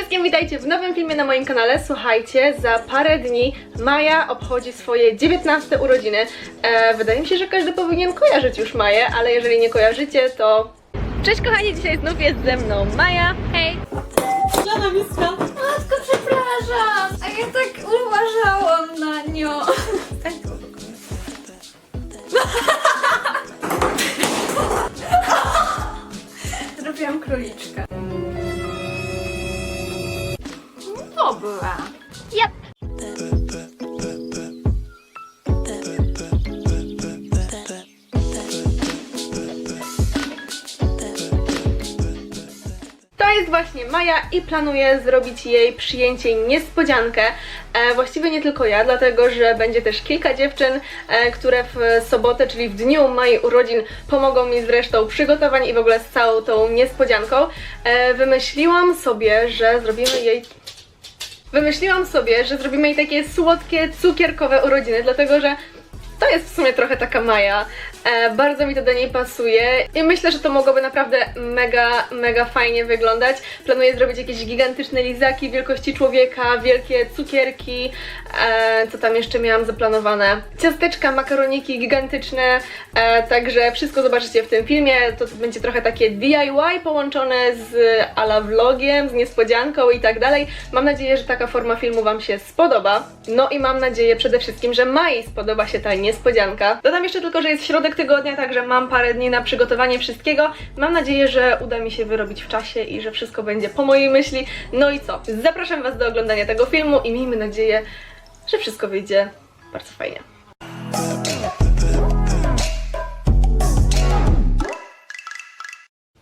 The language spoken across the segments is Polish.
wszystkim, witajcie w nowym filmie na moim kanale. Słuchajcie, za parę dni Maja obchodzi swoje 19 urodziny. E, wydaje mi się, że każdy powinien kojarzyć już Maję, ale jeżeli nie kojarzycie, to... Cześć kochani, dzisiaj znów jest ze mną Maja. Hej! Stanowisko. Matko, przepraszam! A ja tak uważałam na nią. Tak Zrobiłam króliczka. Dobra. Yep. To jest właśnie Maja i planuję zrobić jej przyjęcie niespodziankę. E, właściwie nie tylko ja, dlatego że będzie też kilka dziewczyn, e, które w sobotę, czyli w dniu mojej urodzin, pomogą mi z resztą przygotowań i w ogóle z całą tą niespodzianką. E, wymyśliłam sobie, że zrobimy jej Wymyśliłam sobie, że zrobimy jej takie słodkie, cukierkowe urodziny, dlatego że to jest w sumie trochę taka Maja. E, bardzo mi to do niej pasuje i myślę, że to mogłoby naprawdę mega, mega fajnie wyglądać. Planuję zrobić jakieś gigantyczne lizaki wielkości człowieka, wielkie cukierki, e, co tam jeszcze miałam zaplanowane. Ciasteczka, makaroniki gigantyczne, e, także wszystko zobaczycie w tym filmie. To będzie trochę takie DIY połączone z ala vlogiem, z niespodzianką i tak dalej. Mam nadzieję, że taka forma filmu Wam się spodoba. No i mam nadzieję przede wszystkim, że Mai spodoba się ta niespodzianka. Dodam jeszcze tylko, że jest środek tygodnia, także mam parę dni na przygotowanie wszystkiego. Mam nadzieję, że uda mi się wyrobić w czasie i że wszystko będzie po mojej myśli. No i co? Zapraszam Was do oglądania tego filmu i miejmy nadzieję, że wszystko wyjdzie bardzo fajnie.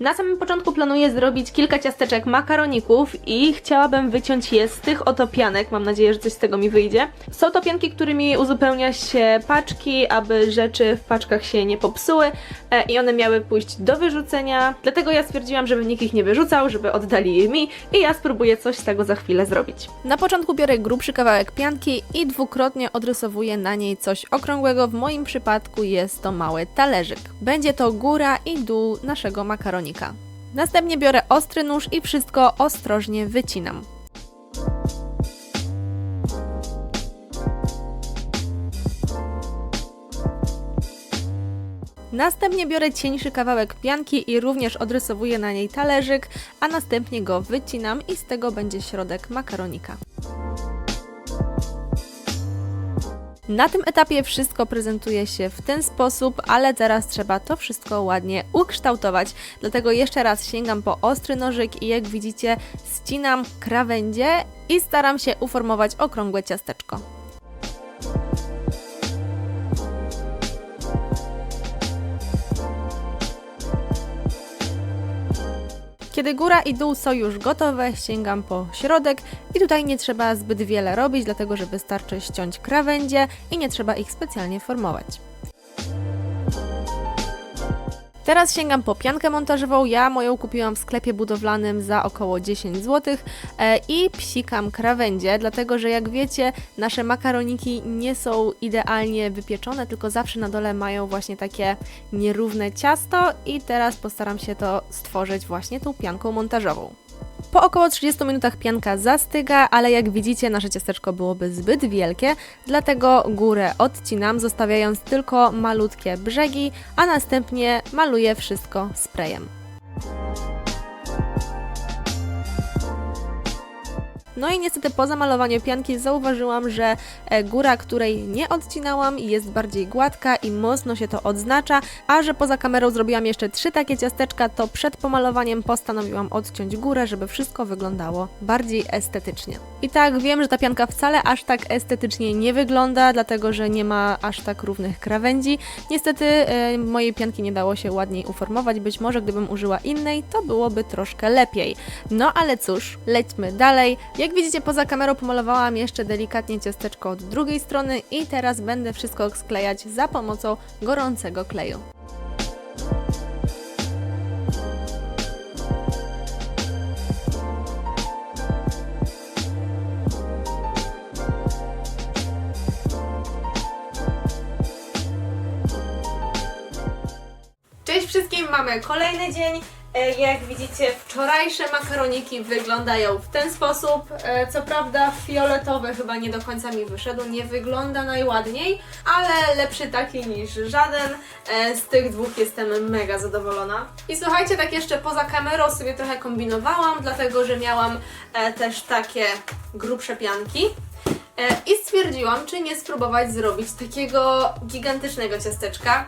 Na samym początku planuję zrobić kilka ciasteczek makaroników i chciałabym wyciąć je z tych oto pianek. Mam nadzieję, że coś z tego mi wyjdzie. Są to pianki, którymi uzupełnia się paczki, aby rzeczy w paczkach się nie popsuły e, i one miały pójść do wyrzucenia. Dlatego ja stwierdziłam, żeby nikt ich nie wyrzucał, żeby oddali je mi i ja spróbuję coś z tego za chwilę zrobić. Na początku biorę grubszy kawałek pianki i dwukrotnie odrysowuję na niej coś okrągłego. W moim przypadku jest to mały talerzyk. Będzie to góra i dół naszego Następnie biorę ostry nóż i wszystko ostrożnie wycinam. Następnie biorę cieńszy kawałek pianki i również odrysowuję na niej talerzyk, a następnie go wycinam i z tego będzie środek makaronika. Na tym etapie wszystko prezentuje się w ten sposób, ale teraz trzeba to wszystko ładnie ukształtować. Dlatego jeszcze raz sięgam po ostry nożyk i jak widzicie ścinam krawędzie i staram się uformować okrągłe ciasteczko. Kiedy góra i dół są już gotowe, sięgam po środek i tutaj nie trzeba zbyt wiele robić, dlatego że wystarczy ściąć krawędzie i nie trzeba ich specjalnie formować. Teraz sięgam po piankę montażową. Ja moją kupiłam w sklepie budowlanym za około 10 zł e, i psikam krawędzie, dlatego że jak wiecie, nasze makaroniki nie są idealnie wypieczone, tylko zawsze na dole mają właśnie takie nierówne ciasto i teraz postaram się to stworzyć właśnie tą pianką montażową. Po około 30 minutach pianka zastyga, ale jak widzicie nasze ciasteczko byłoby zbyt wielkie, dlatego górę odcinam, zostawiając tylko malutkie brzegi, a następnie maluję wszystko sprayem. No i niestety po zamalowaniu pianki zauważyłam, że e, góra, której nie odcinałam, jest bardziej gładka i mocno się to odznacza, a że poza kamerą zrobiłam jeszcze trzy takie ciasteczka, to przed pomalowaniem postanowiłam odciąć górę, żeby wszystko wyglądało bardziej estetycznie. I tak, wiem, że ta pianka wcale aż tak estetycznie nie wygląda, dlatego że nie ma aż tak równych krawędzi. Niestety e, mojej pianki nie dało się ładniej uformować, być może gdybym użyła innej, to byłoby troszkę lepiej. No ale cóż, lećmy dalej. Jak widzicie, poza kamerą pomalowałam jeszcze delikatnie ciasteczko od drugiej strony i teraz będę wszystko sklejać za pomocą gorącego kleju. Cześć wszystkim, mamy kolejny dzień. E, Jak widzicie, wczorajsze makaroniki wyglądają w ten sposób. E, Co prawda fioletowy chyba nie do końca mi wyszedł, nie wygląda najładniej, ale lepszy taki niż żaden. E, Z tych dwóch jestem mega zadowolona. I słuchajcie, tak jeszcze poza kamerą sobie trochę kombinowałam, dlatego że miałam też takie grubsze pianki. I stwierdziłam, czy nie spróbować zrobić takiego gigantycznego ciasteczka.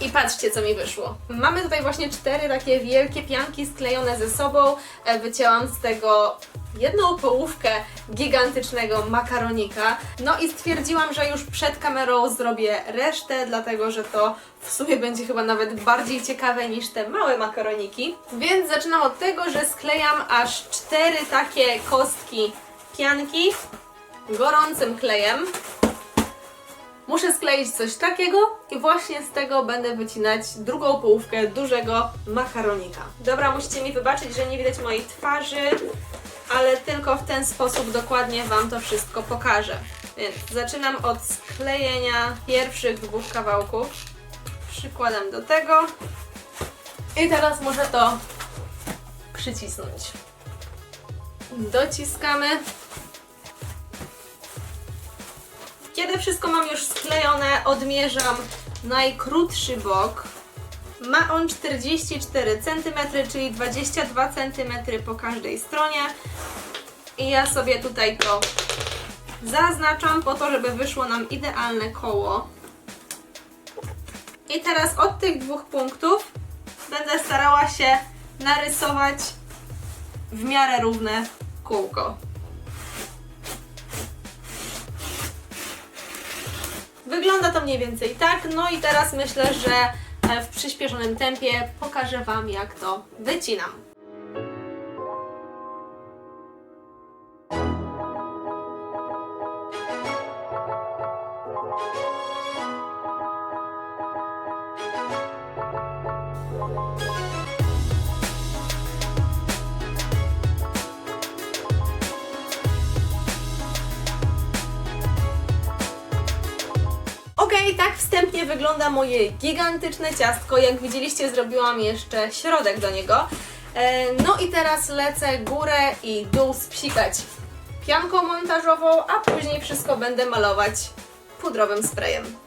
I patrzcie, co mi wyszło. Mamy tutaj właśnie cztery takie wielkie pianki sklejone ze sobą. E, Wycięłam z tego jedną połówkę gigantycznego makaronika. No i stwierdziłam, że już przed kamerą zrobię resztę, dlatego że to w sumie będzie chyba nawet bardziej ciekawe niż te małe makaroniki. Więc zaczynam od tego, że sklejam aż cztery takie kostki pianki gorącym klejem. Muszę skleić coś takiego i właśnie z tego będę wycinać drugą połówkę dużego makaronika. Dobra, musicie mi wybaczyć, że nie widać mojej twarzy, ale tylko w ten sposób dokładnie Wam to wszystko pokażę. Więc zaczynam od sklejenia pierwszych dwóch kawałków. Przykładam do tego. I teraz muszę to przycisnąć. Dociskamy. Kiedy wszystko mam już sklejone, odmierzam najkrótszy bok. Ma on 44 cm, czyli 22 cm po każdej stronie. I ja sobie tutaj to zaznaczam po to, żeby wyszło nam idealne koło. I teraz od tych dwóch punktów będę starała się narysować w miarę równe kółko. Wygląda to mniej więcej tak. No i teraz myślę, że e, w przyspieszonym tempie pokażę Wam, jak to wycinam. Moje gigantyczne ciastko. Jak widzieliście, zrobiłam jeszcze środek do niego. E, No i teraz lecę górę i dół spsikać pianką montażową, a później wszystko będę malować pudrowym sprayem.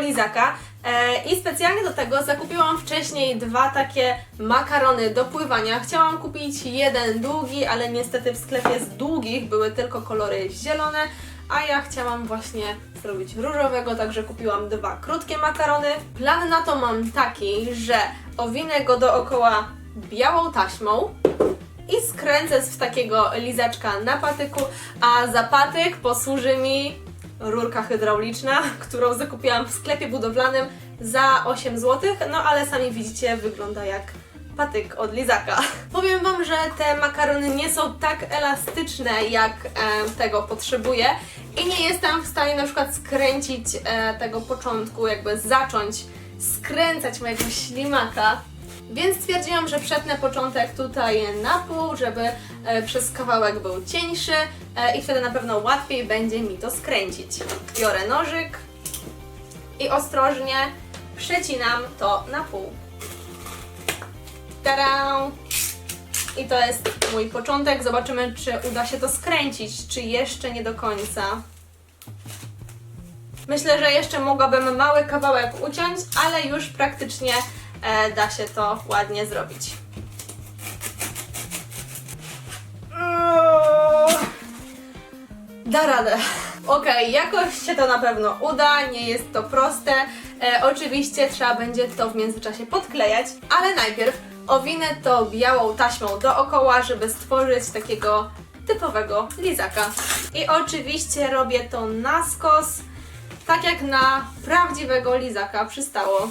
Lizaka e, i specjalnie do tego zakupiłam wcześniej dwa takie makarony do pływania. Chciałam kupić jeden długi, ale niestety w sklepie z długich były tylko kolory zielone, a ja chciałam właśnie zrobić różowego, także kupiłam dwa krótkie makarony. Plan na to mam taki, że owinę go dookoła białą taśmą, i skręcę z takiego lizaczka na patyku, a za patyk posłuży mi rurka hydrauliczna, którą zakupiłam w sklepie budowlanym za 8 zł, no ale sami widzicie, wygląda jak patyk od lizaka. Powiem Wam, że te makarony nie są tak elastyczne, jak e, tego potrzebuję. I nie jestem w stanie na przykład skręcić e, tego początku, jakby zacząć skręcać mojego ślimaka więc stwierdziłam, że przetnę początek tutaj na pół, żeby e, przez kawałek był cieńszy e, i wtedy na pewno łatwiej będzie mi to skręcić. Biorę nożyk i ostrożnie przecinam to na pół. Tada! I to jest mój początek. Zobaczymy, czy uda się to skręcić, czy jeszcze nie do końca. Myślę, że jeszcze mogłabym mały kawałek uciąć, ale już praktycznie da się to ładnie zrobić. Da radę. Okej, jakoś się to na pewno uda, nie jest to proste. E, oczywiście trzeba będzie to w międzyczasie podklejać, ale najpierw owinę to białą taśmą dookoła, żeby stworzyć takiego typowego lizaka. I oczywiście robię to na skos, tak jak na prawdziwego lizaka przystało.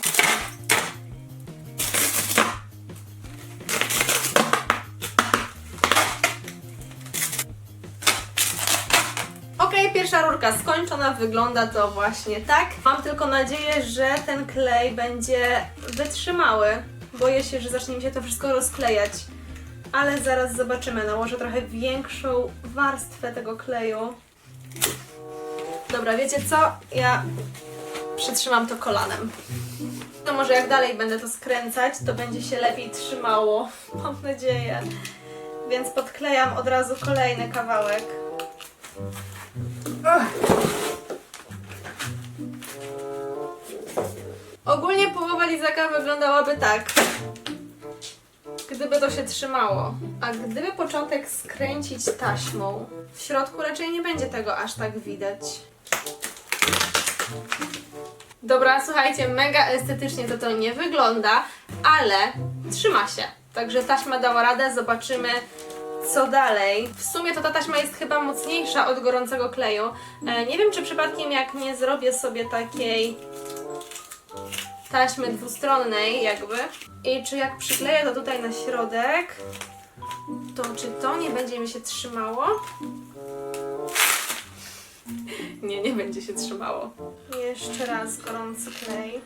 Skończona, wygląda to właśnie tak. Mam tylko nadzieję, że ten klej będzie wytrzymały. Boję się, że zacznie mi się to wszystko rozklejać. Ale zaraz zobaczymy. Nałożę trochę większą warstwę tego kleju. Dobra, wiecie co? Ja przytrzymam to kolanem. To może jak dalej będę to skręcać, to będzie się lepiej trzymało. Mam nadzieję. Więc podklejam od razu kolejny kawałek. Ogólnie połowa lizaka wyglądałaby tak. Gdyby to się trzymało. A gdyby początek skręcić taśmą, w środku raczej nie będzie tego aż tak widać. Dobra, słuchajcie, mega estetycznie to to nie wygląda, ale trzyma się. Także taśma dała radę, zobaczymy co dalej. W sumie to ta taśma jest chyba mocniejsza od gorącego kleju. E, nie wiem, czy przypadkiem jak nie zrobię sobie takiej taśmy dwustronnej jakby i czy jak przykleję to tutaj na środek, to czy to nie będzie mi się trzymało? Nie, nie będzie się trzymało. Jeszcze raz gorący klej.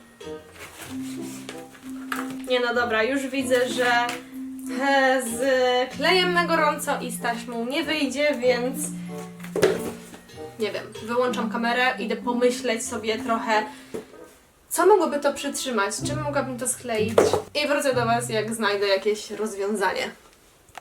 Nie no dobra, już widzę, że z klejem na gorąco i z taśmą nie wyjdzie, więc nie wiem, wyłączam kamerę, idę pomyśleć sobie trochę, co mogłoby to przytrzymać, czym mogłabym to skleić i wrócę do Was, jak znajdę jakieś rozwiązanie.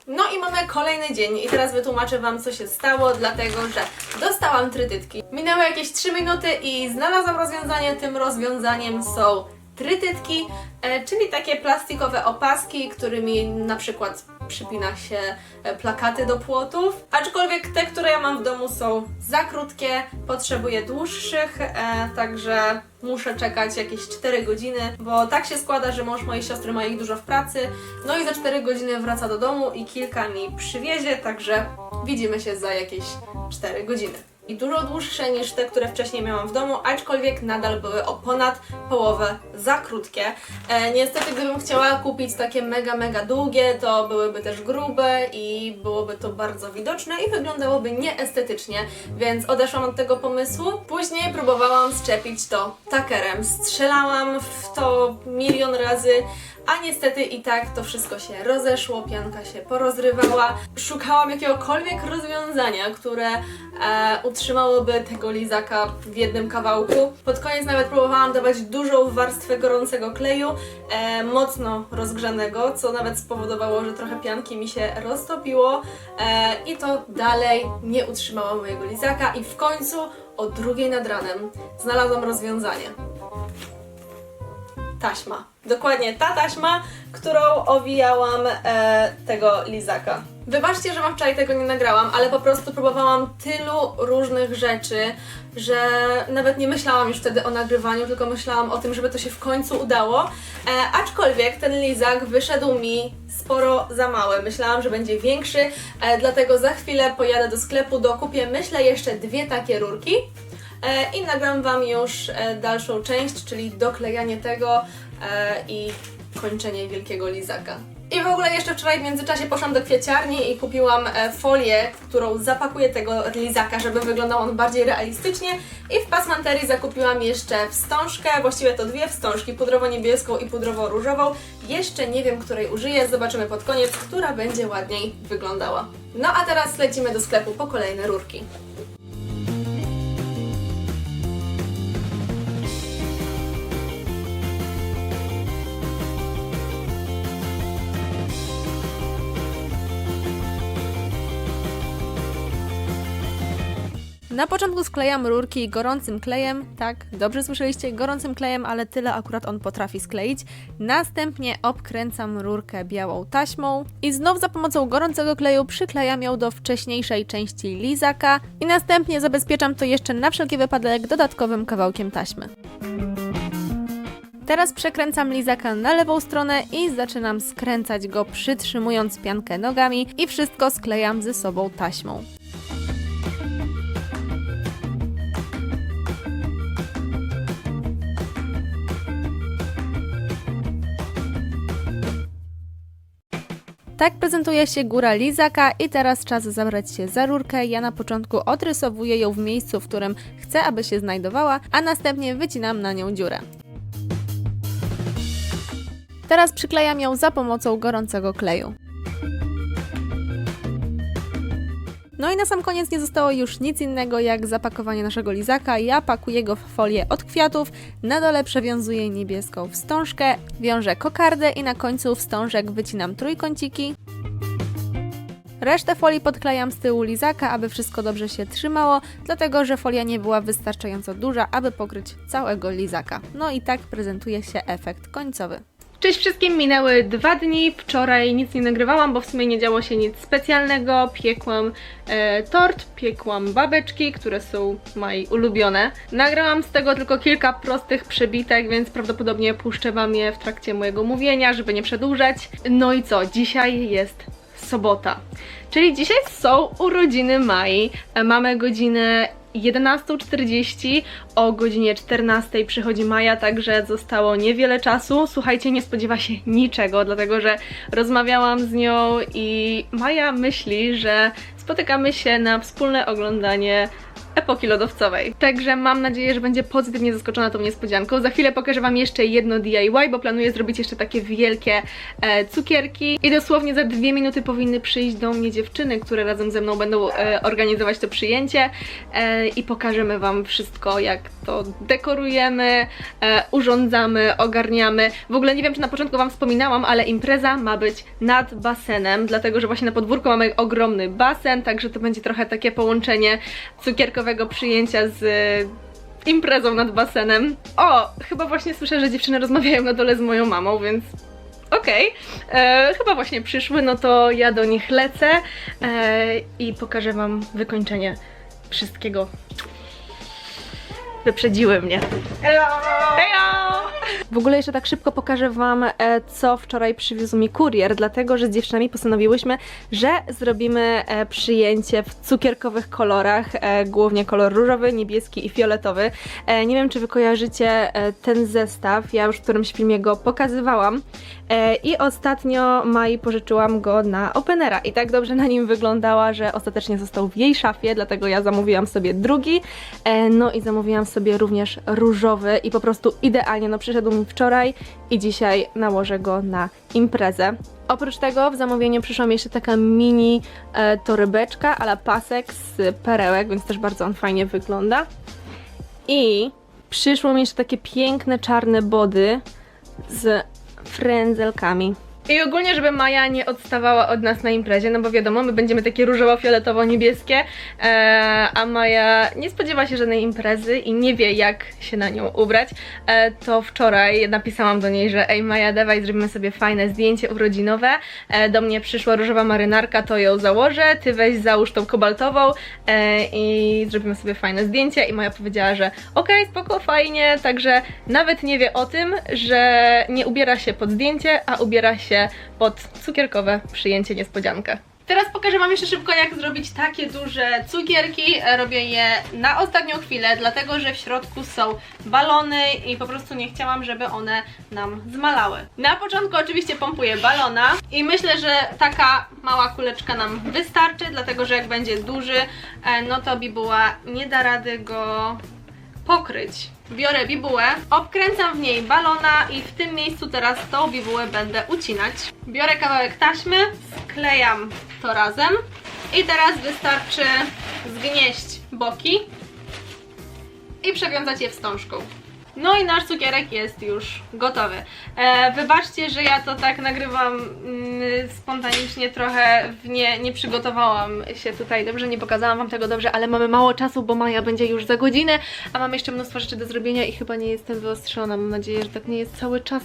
No i mamy kolejny dzień i teraz wytłumaczę Wam, co się stało, dlatego że dostałam trytytki. Minęły jakieś 3 minuty i znalazłam rozwiązanie. Tym rozwiązaniem są trytytki, e, czyli takie plastikowe opaski, którymi na przykład przypina się e, plakaty do płotów. Aczkolwiek te, które ja mam w domu są za krótkie, potrzebuję dłuższych, e, także muszę czekać jakieś 4 godziny, bo tak się składa, że mąż mojej siostry ma ich dużo w pracy, no i za 4 godziny wraca do domu i kilka mi przywiezie, także widzimy się za jakieś 4 godziny. I dużo dłuższe niż te, które wcześniej miałam w domu, aczkolwiek nadal były o ponad połowę za krótkie. E, niestety, gdybym chciała kupić takie mega, mega długie, to byłyby też grube i byłoby to bardzo widoczne i wyglądałoby nieestetycznie, więc odeszłam od tego pomysłu. Później próbowałam szczepić to takerem. Strzelałam w to milion razy, a niestety i tak to wszystko się rozeszło, pianka się porozrywała. Szukałam jakiegokolwiek rozwiązania, które e, utrzymałoby tego lizaka w jednym kawałku. Pod koniec nawet próbowałam dawać dużą warstwę gorącego kleju, e, mocno rozgrzanego, co nawet spowodowało, że trochę pianki mi się roztopiło e, i to dalej nie utrzymało mojego lizaka i w końcu o drugiej nad ranem znalazłam rozwiązanie taśma. Dokładnie ta taśma, którą owijałam e, tego lizaka. Wybaczcie, że wam wczoraj tego nie nagrałam, ale po prostu próbowałam tylu różnych rzeczy, że nawet nie myślałam już wtedy o nagrywaniu, tylko myślałam o tym, żeby to się w końcu udało. E, aczkolwiek ten lizak wyszedł mi sporo za mały. Myślałam, że będzie większy, e, dlatego za chwilę pojadę do sklepu, dokupię myślę jeszcze dwie takie rurki. E, i nagram Wam już e, dalszą część, czyli doklejanie tego e, i kończenie wielkiego lizaka. I w ogóle jeszcze wczoraj w międzyczasie poszłam do kwieciarni i kupiłam folię, którą zapakuję tego lizaka, żeby wyglądał on bardziej realistycznie. I w pasmanterii zakupiłam jeszcze wstążkę, właściwie to dwie wstążki, pudrowo-niebieską i pudrowo-różową. Jeszcze nie wiem, której użyję, zobaczymy pod koniec, która będzie ładniej wyglądała. No a teraz lecimy do sklepu po kolejne rurki. Na początku sklejam rurki gorącym klejem, tak, dobrze słyszeliście, gorącym klejem, ale tyle akurat on potrafi skleić. Następnie obkręcam rurkę białą taśmą i znów za pomocą gorącego kleju przyklejam ją do wcześniejszej części lizaka i następnie zabezpieczam to jeszcze na wszelki wypadek dodatkowym kawałkiem taśmy. Teraz przekręcam lizaka na lewą stronę i zaczynam skręcać go przytrzymując piankę nogami i wszystko sklejam ze sobą taśmą. Tak prezentuje się góra lizaka i teraz czas zabrać się za rurkę. Ja na początku odrysowuję ją w miejscu, w którym chcę, aby się znajdowała, a następnie wycinam na nią dziurę. Teraz przyklejam ją za pomocą gorącego kleju. No i na sam koniec nie zostało już nic innego jak zapakowanie naszego lizaka. Ja pakuję go w folię od kwiatów, na dole przewiązuję niebieską wstążkę, wiążę kokardę i na końcu wstążek wycinam trójkąciki. Resztę folii podklejam z tyłu lizaka, aby wszystko dobrze się trzymało, dlatego że folia nie była wystarczająco duża, aby pokryć całego lizaka. No i tak prezentuje się efekt końcowy. Cześć wszystkim, minęły dwa dni. Wczoraj nic nie nagrywałam, bo w sumie nie działo się nic specjalnego. Piekłam e, tort, piekłam babeczki, które są moje ulubione. Nagrałam z tego tylko kilka prostych przebitek, więc prawdopodobnie puszczę Wam je w trakcie mojego mówienia, żeby nie przedłużać. No i co? Dzisiaj jest sobota. Czyli dzisiaj są urodziny Mai. E, Mamy godzinę 11.40, o godzinie 14.00 przychodzi Maja, także zostało niewiele czasu. Słuchajcie, nie spodziewa się niczego, dlatego że rozmawiałam z nią i Maja myśli, że spotykamy się na wspólne oglądanie epoki lodowcowej. Także mam nadzieję, że będzie pozytywnie zaskoczona tą niespodzianką. Za chwilę pokażę Wam jeszcze jedno DIY, bo planuję zrobić jeszcze takie wielkie e, cukierki i dosłownie za dwie minuty powinny przyjść do mnie dziewczyny, które razem ze mną będą e, organizować to przyjęcie e, i pokażemy Wam wszystko, jak to dekorujemy, e, urządzamy, ogarniamy. W ogóle nie wiem, czy na początku Wam wspominałam, ale impreza ma być nad basenem, dlatego że właśnie na podwórku mamy ogromny basen, także to będzie trochę takie połączenie przyjęcia z e, imprezą nad basenem. O, chyba właśnie słyszę, że dziewczyny rozmawiają na dole z moją mamą, więc okej, e, chyba właśnie przyszły, no to ja do nich lecę e, i pokażę Wam wykończenie wszystkiego. Wyprzedziły mnie. Hello! Hejo! W ogóle jeszcze tak szybko pokażę Wam, e, co wczoraj przywiózł mi kurier, dlatego że z dziewczynami postanowiłyśmy, że zrobimy e, przyjęcie w cukierkowych kolorach, e, głównie kolor różowy, niebieski i fioletowy. Nie wiem, czy Wy kojarzycie ten zestaw, ja już w którymś filmie go pokazywałam i ostatnio Mai pożyczyłam go na Openera i tak dobrze na nim wyglądała, że ostatecznie został w jej szafie, dlatego ja zamówiłam sobie drugi, e, no i zamówiłam sobie również różowy i po prostu idealnie, no przyszedł mi wczoraj i dzisiaj nałożę go na imprezę. Oprócz tego w zamówieniu przyszła mi jeszcze taka mini e, torebeczka, ala pasek z perełek, więc też bardzo on fajnie wygląda. I przyszło mi jeszcze takie piękne czarne body z frędzelkami. I ogólnie, żeby Maja nie odstawała od nas na imprezie, no bo wiadomo, my będziemy takie różowo-fioletowo-niebieskie, e, a Maja nie spodziewa się żadnej imprezy i nie wie, jak się na nią ubrać, e, to wczoraj napisałam do niej, że ej Maja, dawaj, zrobimy sobie fajne zdjęcie urodzinowe. E, do mnie przyszła różowa marynarka, to ją założę, ty weź załóż tą kobaltową e, i zrobimy sobie fajne zdjęcie. I Maja powiedziała, że okej, spoko, fajnie, także nawet nie wie o tym, że nie ubiera się pod zdjęcie, a ubiera się pod cukierkowe przyjęcie niespodziankę. Teraz pokażę Wam jeszcze szybko, jak zrobić takie duże cukierki. Robię je na ostatnią chwilę, dlatego że w środku są balony i po prostu nie chciałam, żeby one nam zmalały. Na początku oczywiście pompuję balona i myślę, że taka mała kuleczka nam wystarczy, dlatego że jak będzie duży, e, no to bibuła nie da rady go pokryć. Biorę bibułę, obkręcam w niej balona i w tym miejscu teraz tą bibułę będę ucinać. Biorę kawałek taśmy, sklejam to razem i teraz wystarczy zgnieść boki i przewiązać je wstążką. No i nasz cukierek jest już gotowy. E, wybaczcie, że ja to tak nagrywam mm, spontanicznie, trochę nie, nie przygotowałam się tutaj dobrze, nie pokazałam Wam tego dobrze, ale mamy mało czasu, bo Maja będzie już za godzinę, a mam jeszcze mnóstwo rzeczy do zrobienia i chyba nie jestem wyostrzona. Mam nadzieję, że tak nie jest cały czas.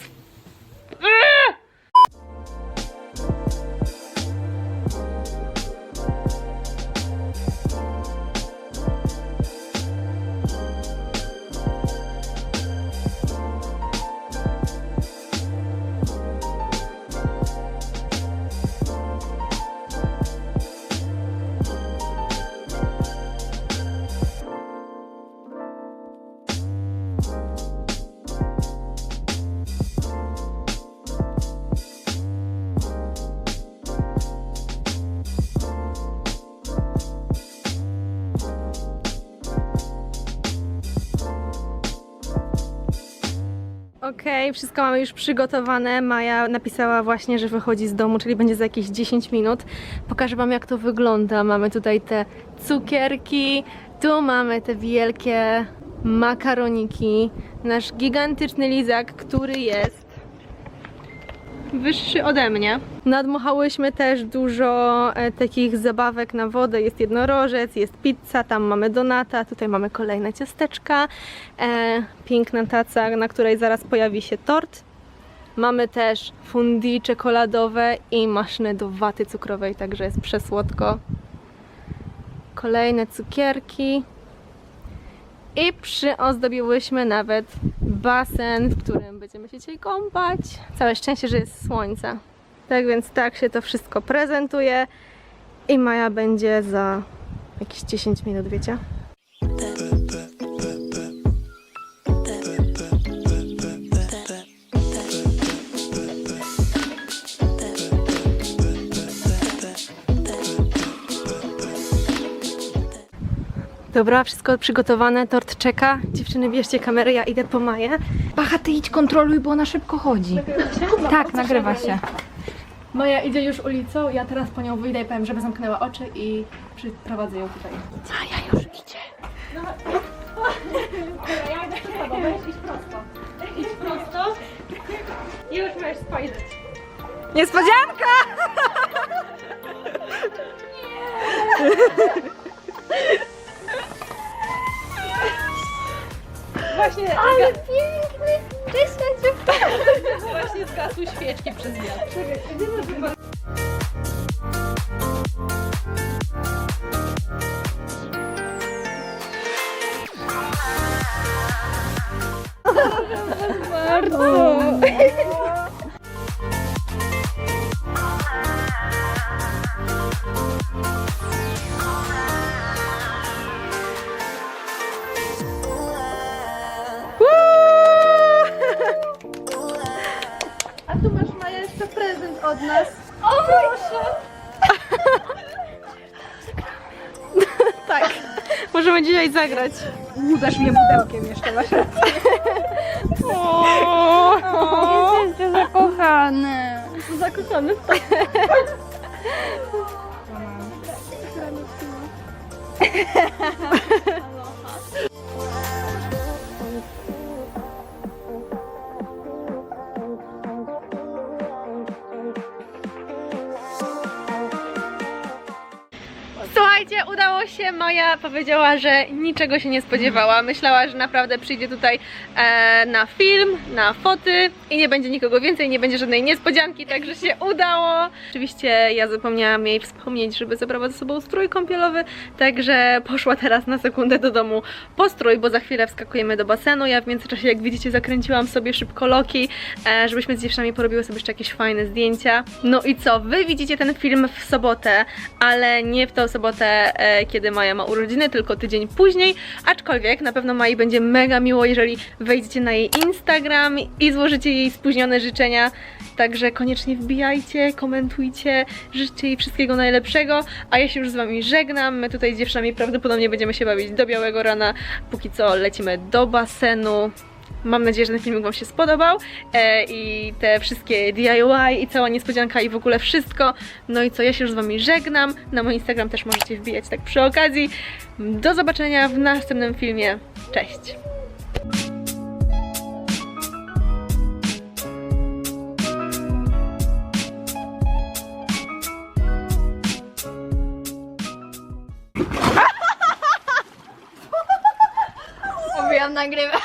Okej, wszystko mamy już przygotowane. Maja napisała właśnie, że wychodzi z domu, czyli będzie za jakieś 10 minut. Pokażę Wam, jak to wygląda. Mamy tutaj te cukierki, tu mamy te wielkie makaroniki, nasz gigantyczny lizak, który jest wyższy ode mnie. Nadmuchałyśmy też dużo e, takich zabawek na wodę. Jest jednorożec, jest pizza, tam mamy donata, tutaj mamy kolejne ciasteczka, e, piękna taca, na której zaraz pojawi się tort. Mamy też fundi czekoladowe i maszynę do waty cukrowej, także jest przesłodko. Kolejne cukierki. I przyozdobiłyśmy nawet basen, w którym będziemy się dzisiaj kąpać. Całe szczęście, że jest słońce. Tak więc tak się to wszystko prezentuje. I Maja będzie za jakieś 10 minut, wiecie? Dobra, wszystko przygotowane, tort czeka. Dziewczyny, bierzcie kamerę, ja idę po Maję. Pacha, ty idź kontroluj, bo ona szybko chodzi. Tak, nagrywa się. Maja idzie już ulicą, ja teraz po nią wyjdę i powiem, żeby zamknęła oczy i przyprowadzę ją tutaj. Maja już idzie. Ja idę przed tobą, będziesz iść prosto. Idź prosto i już możesz spojrzeć. Niespodzianka! Właśnie, Ale piękny, wcześniej dziewczyna. właśnie zgasły świeczki przez wiatr. A Zagrać. Uderz mnie pudełkiem jeszcze, masz Jesteście zakochany. Zakochany. Słuchajcie, udało się. Maja powiedziała, że niczego się nie spodziewała. Myślała, że naprawdę przyjdzie tutaj e, na film, na foty i nie będzie nikogo więcej, nie będzie żadnej niespodzianki, także się udało. Oczywiście ja zapomniałam jej wspomnieć, żeby zabrała ze sobą strój kąpielowy, także poszła teraz na sekundę do domu po strój, bo za chwilę wskakujemy do basenu. Ja w międzyczasie, jak widzicie, zakręciłam sobie szybko loki, e, żebyśmy z dziewczynami porobiły sobie jeszcze jakieś fajne zdjęcia. No i co, wy widzicie ten film w sobotę, ale nie w tą sobotę, e, kiedy Maja ma urodziny, tylko tydzień później, aczkolwiek na pewno Mai będzie mega miło, jeżeli wejdziecie na jej Instagram i złożycie jej spóźnione życzenia, także koniecznie wbijajcie, komentujcie, życzcie jej wszystkiego najlepszego, a ja się już z wami żegnam, my tutaj z dziewczynami prawdopodobnie będziemy się bawić do białego rana, póki co lecimy do basenu, Mam nadzieję, że ten filmik Wam się spodobał e, i te wszystkie DIY i cała niespodzianka i w ogóle wszystko. No i co, ja się już z Wami żegnam. Na mój Instagram też możecie wbijać tak przy okazji. Do zobaczenia w następnym filmie. Cześć! Mówiłam nagrywać.